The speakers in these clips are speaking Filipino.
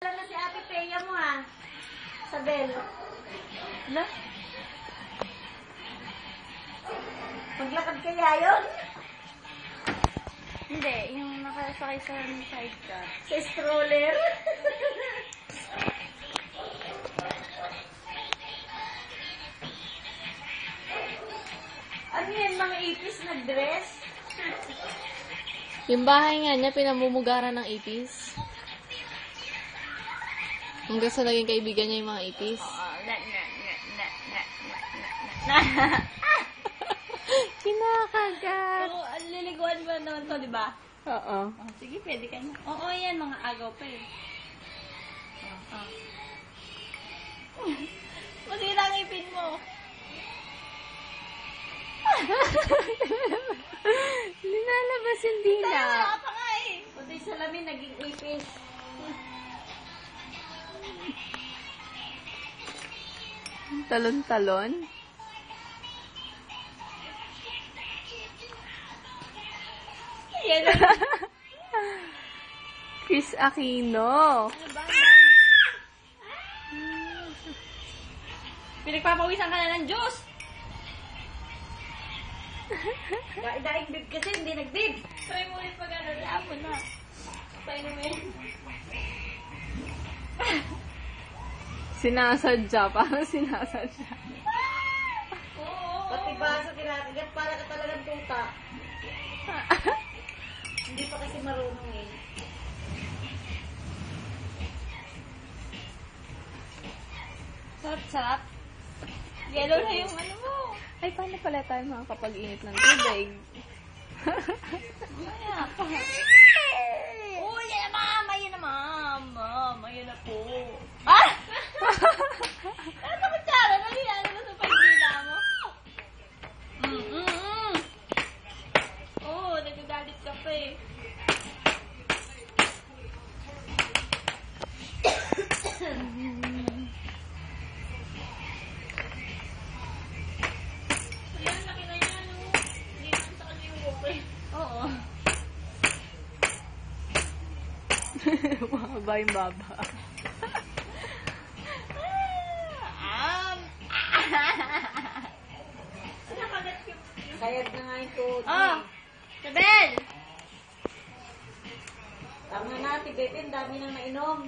Alam na si Ate Peya mo ha. Sa bell. Ala? Maglakad kaya yun? Hindi, yung nakasakay sa sidecar. Sa stroller. ano yan, mga ipis na dress? Yung bahay nga niya, pinamumugaran ng ipis. Hanggang sa naging kaibigan niya yung mga ipis. Kinakagat. Oo, oh, liliguan mo naman to, di ba? Oo. Oh, sige, pwede ka na. Oo, yan, mga agaw pa eh. Oh, oh. Masira ang ipin mo. Talon-talon. Chris Aquino. Pinagpapawisan ka na ng Diyos. Daig bib kasi, hindi nagbib. Try mo ulit pag ano, lapo na. Paano mo yan? Sinasadya. Parang sinasadya. Pati ba sa kinakagat, para ka talagang tuta. Hindi pa kasi marunong eh. Sarap, sarap. Yellow na yung ano mo. Ay, paano pala tayo makakapag-init ng tubig? Mamaya Mahaba yung baba. Um, Nakagat yung... Sayad na nga yung tuhod mo Oh! eh. Sabel! Tama na, Bete, ang dami nang nainom.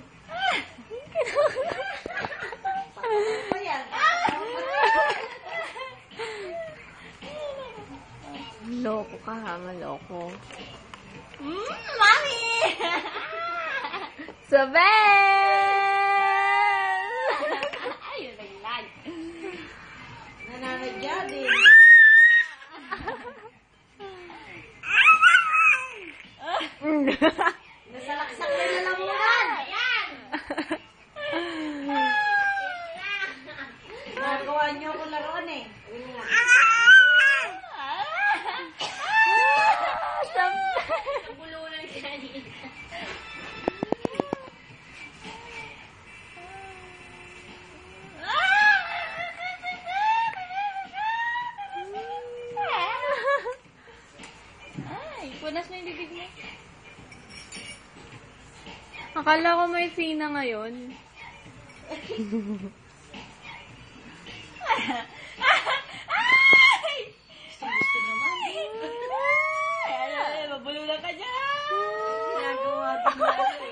Ano yan? Loko ka ha, maloko. Mmm, mami! Sabel! Ayun, naglag. Nananadya din. Nasalaksak na yung lalamunan. Ayan! Nagawa niyo ako laruan eh. Bulunan siya ni... Ay, punas na yung bibig mo. Akala ko may fina ngayon. Ay! Gusto naman. Ay, ay, ay, mabulunan ka dyan. Ginagawa din na.